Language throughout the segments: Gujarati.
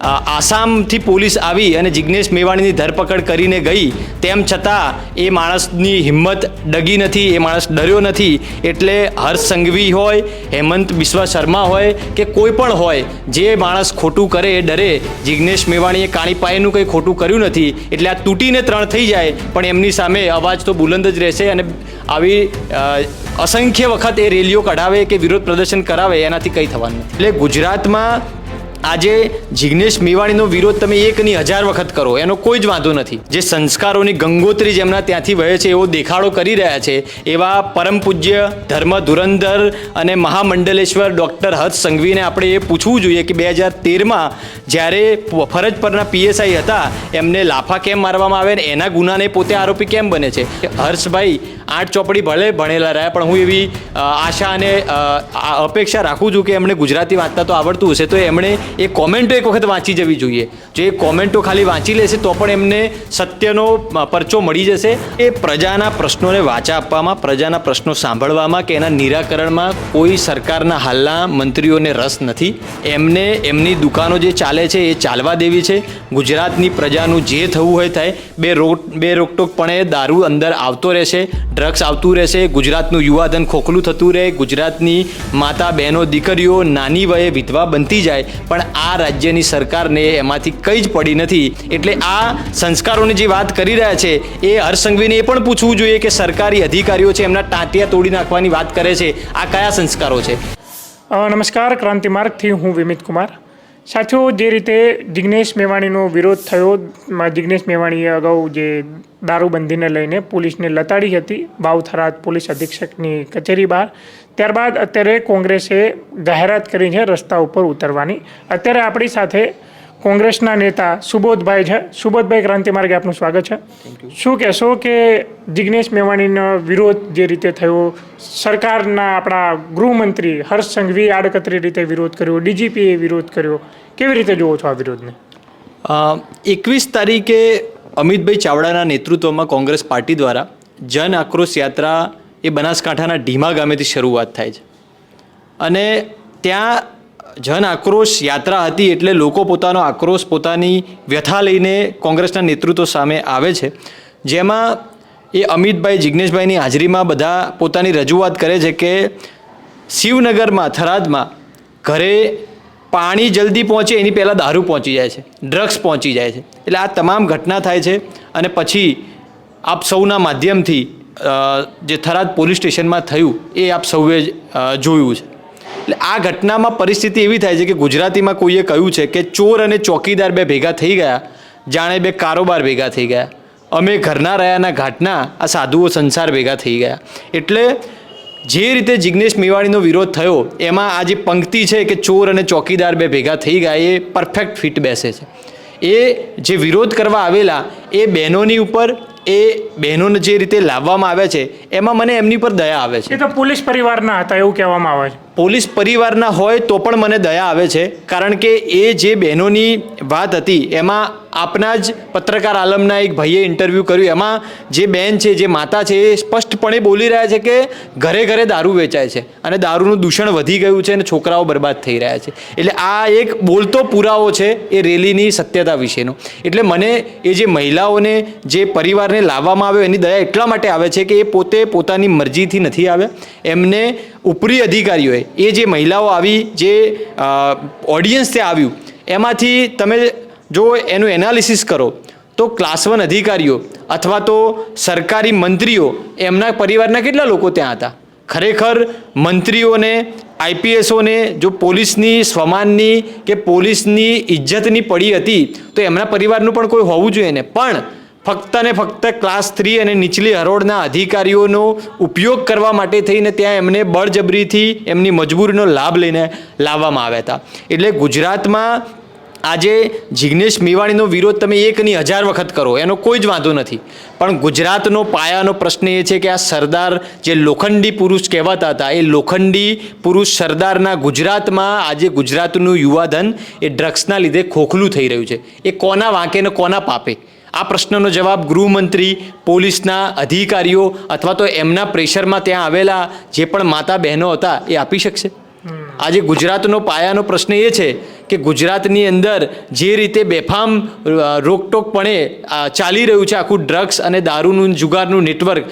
આસામથી પોલીસ આવી અને જિજ્ઞેશ મેવાણીની ધરપકડ કરીને ગઈ. તેમ છતાં એ માણસની હિંમત ડગી નથી, એ માણસ ડર્યો નથી. એટલે હર્ષ સંઘવી હોય, હેમંત બિસ્વા શર્મા હોય કે કોઈ પણ હોય, જે માણસ ખોટું કરે એ ડરે. જિજ્ઞેશ મેવાણીએ કાણી પાયેનું કંઈ ખોટું કર્યું નથી. એટલે આ તૂટીને ત્રણ થઈ જાય, પણ એમની સામે અવાજ તો બુલંદ જ રહેશે અને આવી અસંખ્ય વખત એ રેલીઓ કઢાવે કે વિરોધ પ્રદર્શન કરાવે, એનાથી કંઈ થવાનું એટલે ગુજરાતમાં આજે જિગ્નેશ મેવાણીનો વિરોધ તમે એકની હજાર વખત કરો. એનો કોઈ જ વાંધો નથી. જે સંસ્કારોની ગંગોત્રી જેમના ત્યાંથી વહે છે, એવો દેખાડો કરી રહ્યા છે, એવા પરમ પૂજ્ય ધર્મ ધુરંધર અને મહામંડલેશ્વર ડૉક્ટર હર્ષ સંઘવીને આપણે એ પૂછવું જોઈએ કે બે હજાર તેરમાં જ્યારે ફરજ પરના પીએસઆઈ હતા, એમને લાફા કેમ મારવામાં આવે ને એના ગુનાને પોતે આરોપી કેમ બને છે? હર્ષભાઈ આઠ ચોપડી ભલે ભણેલા રહ્યા, પણ હું એવી આશા અને અપેક્ષા રાખું છું કે એમણે ગુજરાતી વાંચતા તો આવડતું હશે, તો એમણે એ કોમેન્ટો એક વખત વાંચી જવી જોઈએ. જો એ કોમેન્ટો ખાલી વાંચી લેશે, તો પણ એમને સત્યનો પરચો મળી જશે. એ પ્રજાના પ્રશ્નોને વાચા આપવામાં, પ્રજાના પ્રશ્નો સાંભળવામાં કે એના નિરાકરણમાં કોઈ સરકારના હાલના મંત્રીઓને રસ નથી. એમને, એમની દુકાનો જે ચાલે છે, એ ચાલવા દેવી છે. ગુજરાતની પ્રજાનું જે થવું હોય થાય, બે રોક બે રોકટોકપણે દારૂ અંદર આવતો રહેશે ડ્રગ્સ આવતું રહેશે, ગુજરાતનું યુવાધન ખોખલું થતું રહે, ગુજરાતની માતા બહેનો દીકરીઓ નાની વયે વિધવા બનતી જાય, પણ આ રાજ્યની સરકારને એમાંથી કંઈ જ પડી નથી. એટલે આ સંસ્કારોની જે વાત કરી રહ્યા છે, એ હરસંઘવીને એ પણ પૂછવું જોઈએ કે સરકારી અધિકારીઓ છે, એમના ટાંટિયા તોડી નાખવાની વાત કરે છે. આ કયા સંસ્કારો છે? નમસ્કાર, ક્રાંતિ માર્ગથી હું વિમિત કુમાર. સાથીઓ, જે રીતે જિગ્નેશ મેવાણીનો વિરોધ થયો જિગ્નેશ મેવાણીએ અગાઉ જે દારૂબંધીને લઈને પોલીસને લતાડી હતી. વાવ પોલીસ અધિક્ષકની કચેરી બહાર. ત્યારબાદ અત્યારે કોંગ્રેસે જાહેરાત કરી છે રસ્તા ઉપર ઉતરવાની. અત્યારે આપણી સાથે કોંગ્રેસના નેતા સુબોધભાઈ છે. સુબોધભાઈ ક્રાંતિ માર્ગે આપનું સ્વાગત છે. શું કહેશો કે જિગ્નેશ મેવાણીનો વિરોધ જે રીતે થયો સરકારના આપણા ગૃહમંત્રી હર્ષ સંઘવી આડકતરી રીતે વિરોધ કર્યો ડીજીપીએ વિરોધ કર્યો કેવી રીતે જુઓ છો આ વિરોધને? એકવીસ તારીખે અમિતભાઈ ચાવડાના નેતૃત્વમાં કોંગ્રેસ પાર્ટી દ્વારા જન આક્રોશ યાત્રા એ બનાસકાંઠાના ઢીમા ગામેથી શરૂઆત થાય છે. અને ત્યાં જન આક્રોશ યાત્રા હતી એટલે લોકો પોતાનો આક્રોશ પોતાની વ્યથા લઈને કોંગ્રેસના નેતૃત્વ સામે આવે છે. જેમાં એ અમિતભાઈ જિજ્ઞેશભાઈની હાજરીમાં બધા પોતાની રજૂઆત કરે છે કે શિવનગરમાં થરાદમાં ઘરે પાણી જલ્દી પહોંચે, એની પહેલાં દારૂ પહોંચી જાય છે ડ્રગ્સ પહોંચી જાય છે. એટલે આ તમામ ઘટના થાય છે અને પછી આપ સૌના માધ્યમથી જે થરાદ પોલીસ સ્ટેશનમાં થયું, એ આપ સૌએ જોયું છે. એટલે આ ઘટનામાં પરિસ્થિતિ એવી થાય છે કે ગુજરાતીમાં કોઈએ કહ્યું છે કે ચોર અને ચોકીદાર બે ભેગા થઈ ગયા, જાણે બે કારોબાર ભેગા થઈ ગયા. અમે ઘરના રહ્યાના ઘાટના, આ સાધુઓ સંસાર ભેગા થઈ ગયા. એટલે જે રીતે જિગ્નેશ મેવાણીનો વિરોધ થયો, એમાં આ જે પંક્તિ છે કે ચોર અને ચોકીદાર બે ભેગા થઈ ગયા, એ પરફેક્ટ ફિટ બેસે છે. એ જે વિરોધ કરવા આવેલા, એ બહેનોની ઉપર, એ બહેનોને જે રીતે લાવવામાં આવે છે, એમાં મને એમની પર દયા આવે છે. એ તો પોલીસ પરિવારના હતા એવું કહેવામાં આવે છે. પોલીસ પરિવારના હોય તો પણ મને દયા આવે છે. કારણ કે એ જે બહેનોની વાત હતી, એમાં આપના જ પત્રકાર આલમના એક ભાઈએ ઇન્ટરવ્યૂ કર્યું. એમાં જે બહેન છે, જે માતા છે, એ સ્પષ્ટપણે બોલી રહ્યા છે કે ઘરે ઘરે દારૂ વેચાય છે અને દારૂનું દૂષણ વધી ગયું છે અને છોકરાઓ બરબાદ થઈ રહ્યા છે. એટલે આ એક બોલતો પુરાવો છે એ રેલીની સત્યતા વિશેનો. એટલે મને એ જે મહિલાઓને જે પરિવારને લાવવામાં આવ્યો એની દયા એટલા માટે આવે છે કે એ પોતે પોતાની મરજીથી નથી આવ્યા. એમને ઉપરી અધિકારીઓએ, એ જે મહિલાઓ આવી, જે ઓડિયન્સ ત્યાં આવ્યું, એમાંથી તમે જો એનું એનાલિસિસ કરો, તો ક્લાસ વન અધિકારીઓ અથવા તો સરકારી મંત્રીઓ, એમના પરિવારના કેટલા લોકો ત્યાં હતા? ખરેખર મંત્રીઓને આઈપીએસઓને જો પોલીસની સ્વમાનની કે પોલીસની ઇજ્જતની પડી હતી, તો એમના પરિવારનું પણ કોઈ હોવું જોઈએ ને. પણ ફક્ત ને ફક્ત ક્લાસ થ્રી અને નીચલી હરોળના અધિકારીઓનો ઉપયોગ કરવા માટે થઈને ત્યાં એમને બળજબરીથી એમની મજબૂરીનો લાભ લઈને લાવવામાં આવ્યા હતા. એટલે ગુજરાતમાં આજે જિગ્નેશ મેવાણીનો વિરોધ તમે એકની હજાર વખત કરો, એનો કોઈ જ વાંધો નથી. પણ ગુજરાતનો પાયાનો પ્રશ્ન એ છે કે આ સરદાર જે લોખંડી પુરુષ કહેવાતા હતા, એ લોખંડી પુરુષ સરદારના ગુજરાતમાં આજે ગુજરાતનું યુવાધન એ ડ્રગ્સના લીધે ખોખલું થઈ રહ્યું છે. એ કોના વાંકે ને કોના પાપે? આ પ્રશ્નનો જવાબ ગૃહમંત્રી પોલીસના અધિકારીઓ અથવા તો એમના પ્રેશરમાં ત્યાં આવેલા જે પણ માતા બહેનો હતા એ આપી શકશે? આજે ગુજરાતનો પાયાનો પ્રશ્ન એ છે કે ગુજરાતની અંદર જે રીતે બેફામ રોકટોકપણે ચાલી રહ્યું છે આખું ડ્રગ્સ અને દારૂનું જુગારનું નેટવર્ક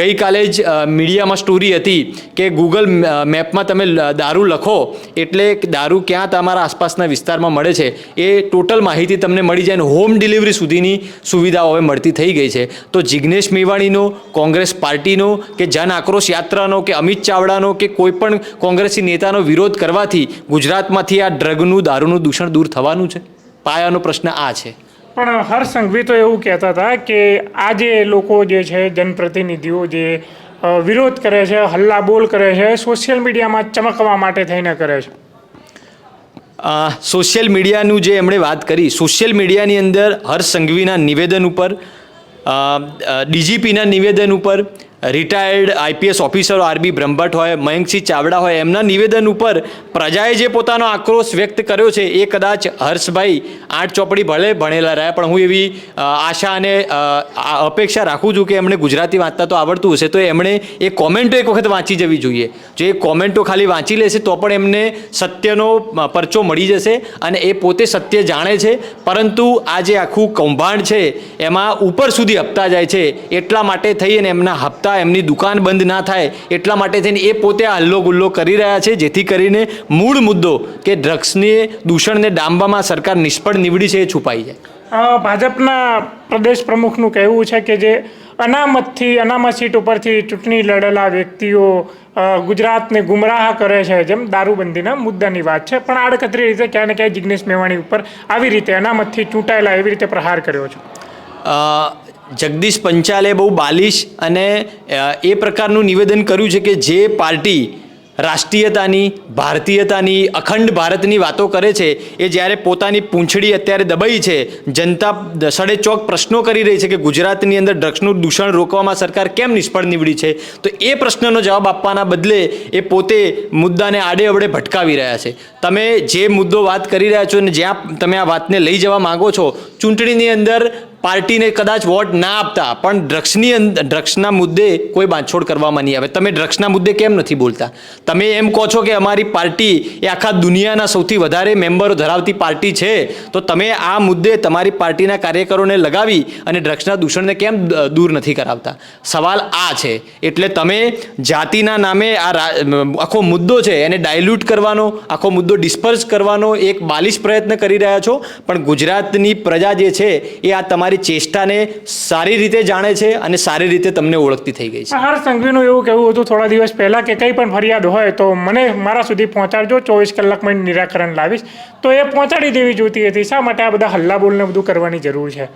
ગઈકાલે જ મીડિયામાં સ્ટોરી હતી કે ગૂગલ મેપમાં તમે દારૂ લખો એટલે દારૂ ક્યાં તમારા આસપાસના વિસ્તારમાં મળે છે, એ ટોટલ માહિતી તમને મળી જાય અને હોમ ડિલિવરી સુધીની સુવિધાઓ હવે મળતી થઈ ગઈ છે. તો જિગ્નેશ મેવાણીનો, કોંગ્રેસ પાર્ટીનો કે જન આક્રોશ યાત્રાનો કે અમિત ચાવડાનો કે કોઈપણ કોંગ્રેસી નેતાનો વિરોધ કરવાથી ગુજરાતમાંથી આ ડ્રગનું દારૂનું દૂષણ દૂર થવાનું છે? પાયાનો પ્રશ્ન આ છે. પણ હરસંઘવી તો એવું કહેતા હતા કે આ જે લોકો જે છે જનપ્રતિનિધિઓ જે વિરોધ કરે છે હલ્લા બોલ કરે છે સોશિયલ મીડિયામાં ચમકવા માટે થઈને કરે છે. સોશિયલ મીડિયાનું જે એમણે વાત કરી સોશિયલ મીડિયાની અંદર હર્ષ સંઘવીના નિવેદન ઉપર ડીજીપીના નિવેદન ઉપર retired IPS officer RB Brahmbhatt હોય, મયંકસિંહ ચાવડા હોય, એમના નિવેદન ઉપર પ્રજાએ જે પોતાનો આક્રોશ વ્યક્ત કર્યો છે, એ કદાચ હર્ષભાઈ આઠ ચોપડી ભલે ભણેલા રહ્યા, પણ હું એવી આશા અને અપેક્ષા રાખું છું કે એમણે ગુજરાતી વાંચતા તો આવડતું હશે, તો એમણે એ કોમેન્ટો એક વખત વાંચી જવી જોઈએ. જો એ કોમેન્ટો ખાલી વાંચી લેશે, તો પણ એમને સત્યનો પરચો મળી જશે અને એ પોતે સત્ય જાણે છે. પરંતુ આ જે આખું કૌભાંડ છે, એમાં ઉપર સુધી હપ્તા જાય છે, એટલા માટે થઈ અને એમના હપ્તા એમની દુકાન બંધ ના થાય એટલા માટે થઈને એ પોતે આ હલ્લો ગુલ્લો કરી રહ્યા છે જેથી કરીને મૂળ મુદ્દો કે ડ્રગ્સની દૂષણને ડામવામાં સરકાર નિષ્ફળ નીવડી છે એ છુપાઈ જાય. ભાજપના પ્રદેશ પ્રમુખનું કહેવું છે કે જે અનામતથી અનામત સીટ ઉપરથી ચૂંટણી લડેલા વ્યક્તિઓ ગુજરાતને ગુમરાહ કરે છે જેમ દારૂબંધીના મુદ્દાની વાત છે. પણ આડકતરી રીતે ક્યાંય ને ક્યાંય જિગ્નેશ મેવાણી ઉપર આવી રીતે અનામતથી ચૂંટાયેલા એવી રીતે પ્રહાર કર્યો છે. જગદીશ પંચાલે બહુ બાલિશ અને એ પ્રકારનું નિવેદન કર્યું છે કે જે પાર્ટી રાષ્ટ્રીયતાની, ભારતીયતાની, અખંડ ભારતની વાતો કરે છે, એ જ્યારે પોતાની પૂંછડી અત્યારે દબાઈ છે, જનતા સડે ચોક પ્રશ્નો કરી રહી છે કે ગુજરાતની અંદર ડ્રગ્સનું દૂષણ રોકવામાં સરકાર કેમ નિષ્ફળ નીવડી છે, તો એ પ્રશ્નનો જવાબ આપવાના બદલે એ પોતે મુદ્દાને આડે અવડે ભટકાવી રહ્યા છે. તમે જે મુદ્દો વાત કરી રહ્યા છો અને જ્યાં તમે આ વાતને લઈ જવા માગો છો, ચૂંટણીની અંદર પાર્ટીને કદાચ વોટ ના આપતા, પણ ડ્રગ્સની ડ્રગ્સના મુદ્દે કોઈ બાંધછોડ કરવામાં નહીં આવે. તમે ડ્રગ્સના મુદ્દે કેમ નથી બોલતા? તમે એમ કહો છો કે અમારી પાર્ટી એ આખા દુનિયાના સૌથી વધારે મેમ્બરો ધરાવતી પાર્ટી છે, તો તમે આ મુદ્દે તમારી પાર્ટીના કાર્યકરોને લગાવી અને ડ્રગ્સના દૂષણને કેમ દૂર નથી કરાવતા? સવાલ આ છે. એટલે તમે જાતિના નામે આ આખો મુદ્દો છે, એને ડાયલ્યુટ કરવાનો, આખો મુદ્દો ડિસ્પર્સ કરવાનો એક બાલિશ પ્રયત્ન કરી રહ્યા છો, પણ ગુજરાતની પ્રજા જે છે એ આ તમારી ચેષ્ટાને સારી રીતે જાણે છે અને સારી રીતે તમને ઓળખતી થઈ ગઈ છે. હર્ષ સંઘવીનું એવું કહેવું હતું થોડા દિવસ પહેલાં કે કંઈ પણ ફરિયાદ હોય તો મને મારા સુધી પહોંચાડજો, ચોવીસ કલાકમાં નિરાકરણ લાવીશ. તો એ પહોંચાડી દેવી જોઈતી હતી. શા માટે આ બધા હલ્લાબોલને બધું કરવાની જરૂર છે?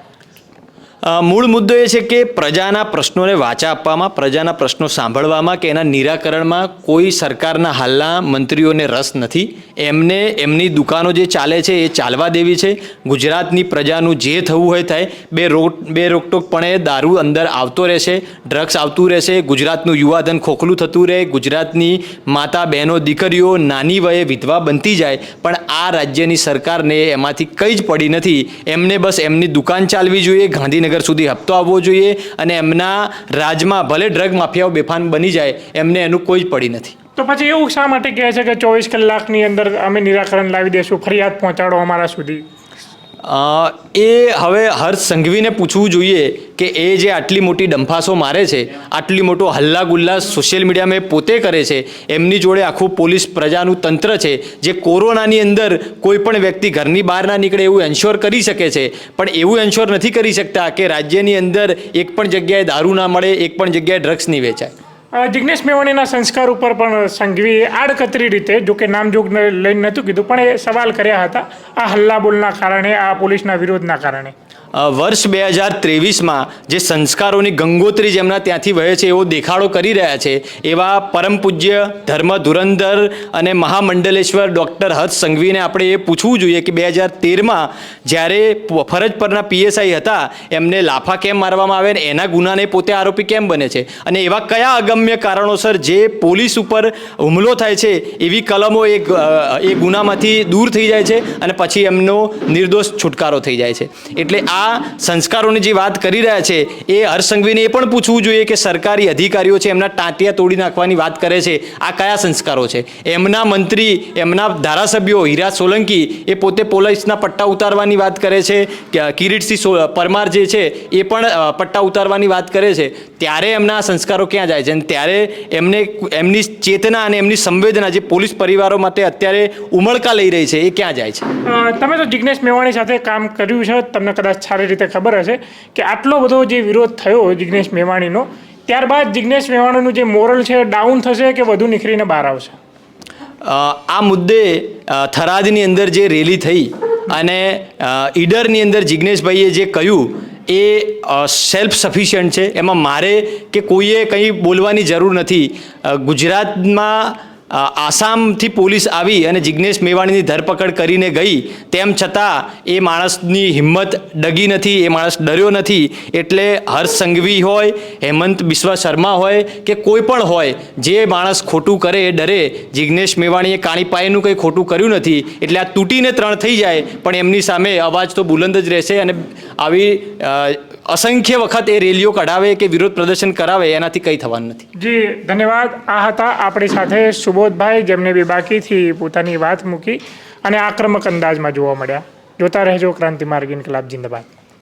મૂળ મુદ્દો એ છે કે પ્રજાના પ્રશ્નોને વાચા આપવામાં, પ્રજાના પ્રશ્નો સાંભળવામાં કે એના નિરાકરણમાં કોઈ સરકારના હાલના મંત્રીઓને રસ નથી. એમને, એમની દુકાનો જે ચાલે છે એ ચાલવા દેવી છે. ગુજરાતની પ્રજાનું જે થવું હોય થાય, બે રોક બે રોકટોકપણે દારૂ અંદર આવતો રહેશે, ડ્રગ્સ આવતું રહેશે, ગુજરાતનું યુવાધન ખોખલું થતું રહે, ગુજરાતની માતા બહેનો દીકરીઓ નાની વયે વિધવા બનતી જાય, પણ આ રાજ્યની સરકારને એમાંથી કંઈ જ પડી નથી. એમને બસ એમની દુકાન ચાલવી જોઈએ, ગાંધીનગર સુધી હપ્તો આવવો જોઈએ અને એમના રાજમાં ભલે ડ્રગ માફિયાઓ બેફાન બની જાય, એમને એનું કોઈ જ પડી નથી. તો પછી એવું શા માટે કહે છે કે ચોવીસ કલાકની અંદર અમે નિરાકરણ લાવી દઈશું ફરિયાદ પહોંચાડો અમારા સુધી? એ હવે હર્ષ સંઘવીને પૂછવું જોઈએ કે એ જે આટલી મોટી ડંફાસો મારે છે, આટલી મોટો હલ્લા ગુલ્લા સોશિયલ મીડિયામાં પોતે કરે છે, એમની જોડે આખું પોલીસ પ્રજાનું તંત્ર છે, જે કોરોનાની અંદર કોઈ પણ વ્યક્તિ ઘરની બહાર ના નીકળે એવું એન્શ્યોર કરી શકે છે, પણ એવું એન્શ્યોર નથી કરી શકતા કે રાજ્યની અંદર એક પણ જગ્યાએ દારૂ ના મળે, એક પણ જગ્યાએ ડ્રગ્સ નહીં વેચાય. જિગ્નેશ મેવાણીના સંસ્કાર ઉપર પણ સંઘવીએ આડકતરી રીતે જો કે નામજોગ લઈને નહોતું કીધું, પણ એ સવાલ કર્યા હતા આ હલ્લાબોલના કારણે, આ પોલીસના વિરોધના કારણે. વર્ષ બે હજાર ત્રેવીસમાં જે સંસ્કારોની ગંગોત્રી જેમના ત્યાંથી વહે છે, એવો દેખાડો કરી રહ્યા છે, એવા પરમ પૂજ્ય ધર્મ ધુરંધર અને મહામંડલેશ્વર ડૉક્ટર હર્ષ સંઘવીને આપણે એ પૂછવું જોઈએ કે બે હજાર તેરમાં જ્યારે ફરજ પરના પીએસઆઈ હતા, એમને લાફા કેમ મારવામાં આવે ને એના ગુનાને પોતે આરોપી કેમ બને છે? અને એવા કયા અગમ્ય કારણોસર જે પોલીસ ઉપર હુમલો થાય છે, એવી કલમો એ એ ગુનામાંથી દૂર થઈ જાય છે અને પછી એમનો નિર્દોષ છુટકારો થઈ જાય છે. એટલે આ આ સંસ્કારોની જે વાત કરી રહ્યા છે, એ હર્ષસંઘવીને એ પણ પૂછવું જોઈએ કે સરકારી અધિકારીઓ છે, એમના ટાંટિયા તોડી નાખવાની વાત કરે છે. આ કયા સંસ્કારો છે? એમના મંત્રી, એમના ધારાસભ્યો હીરા સોલંકી, એ પોતે પોલીસના પટ્ટા ઉતારવાની વાત કરે છે. કિરીટસિંહ પરમાર જે છે, એ પણ પટ્ટા ઉતારવાની વાત કરે છે. ત્યારે એમના સંસ્કારો ક્યાં જાય છે? અને ત્યારે એમને એમની ચેતના અને એમની સંવેદના જે પોલીસ પરિવારો માટે અત્યારે ઉમળકા લઈ રહી છે, એ ક્યાં જાય છે? તમે તો જિગ્નેશ મેવાણી સાથે કામ કર્યું છે, તમને કદાચ સારી રીતે ખબર હશે કે આટલો બધો જે વિરોધ થયો જિગ્નેશ મેવાણીનો, ત્યારબાદ જિગ્નેશ મેવાણીનું જે મોરલ છે, ડાઉન થશે કે વધુ નીકળીને બહાર આવશે? આ મુદ્દે થરાદની અંદર જે રેલી થઈ અને ઈડરની અંદર જિગ્નેશભાઈએ જે કહ્યું એ સેલ્ફ સફિશિયન્ટ છે. એમાં મારે કે કોઈએ કંઈ બોલવાની જરૂર નથી. ગુજરાતમાં આસામથી પોલીસ આવી અને જિજ્ઞેશ મેવાણીની ધરપકડ કરીને ગઈ. તેમ છતાં એ માણસની હિંમત ડગી નથી, એ માણસ ડર્યો નથી. એટલે હર્ષ સંઘવી હોય, હેમંત બિશ્વ શર્મા હોય કે કોઈ પણ હોય, જે માણસ ખોટું કરે એ ડરે. જિજ્ઞેશ મેવાણીએ કાણીપાયનું કંઈ ખોટું કર્યું નથી. એટલે આ તૂટીને ત્રણ થઈ જાય, પણ એમની સામે અવાજ તો બુલંદ જ રહેશે અને આવી અસંખ્ય વખત એ રેલીઓ કઢાવે કે વિરોધ પ્રદર્શન કરાવે, એનાથી કંઈ થવાનું નથી. જી, ધન્યવાદ. આ હતા આપણી સાથે સુબોધભાઈ, જેમને બી બાકીથી પોતાની વાત મૂકી અને આક્રમક અંદાજમાં જોવા મળ્યા. જોતા રહેજો ક્રાંતિ માર્ગ ઇન્કલાબ, જિંદાબાદ.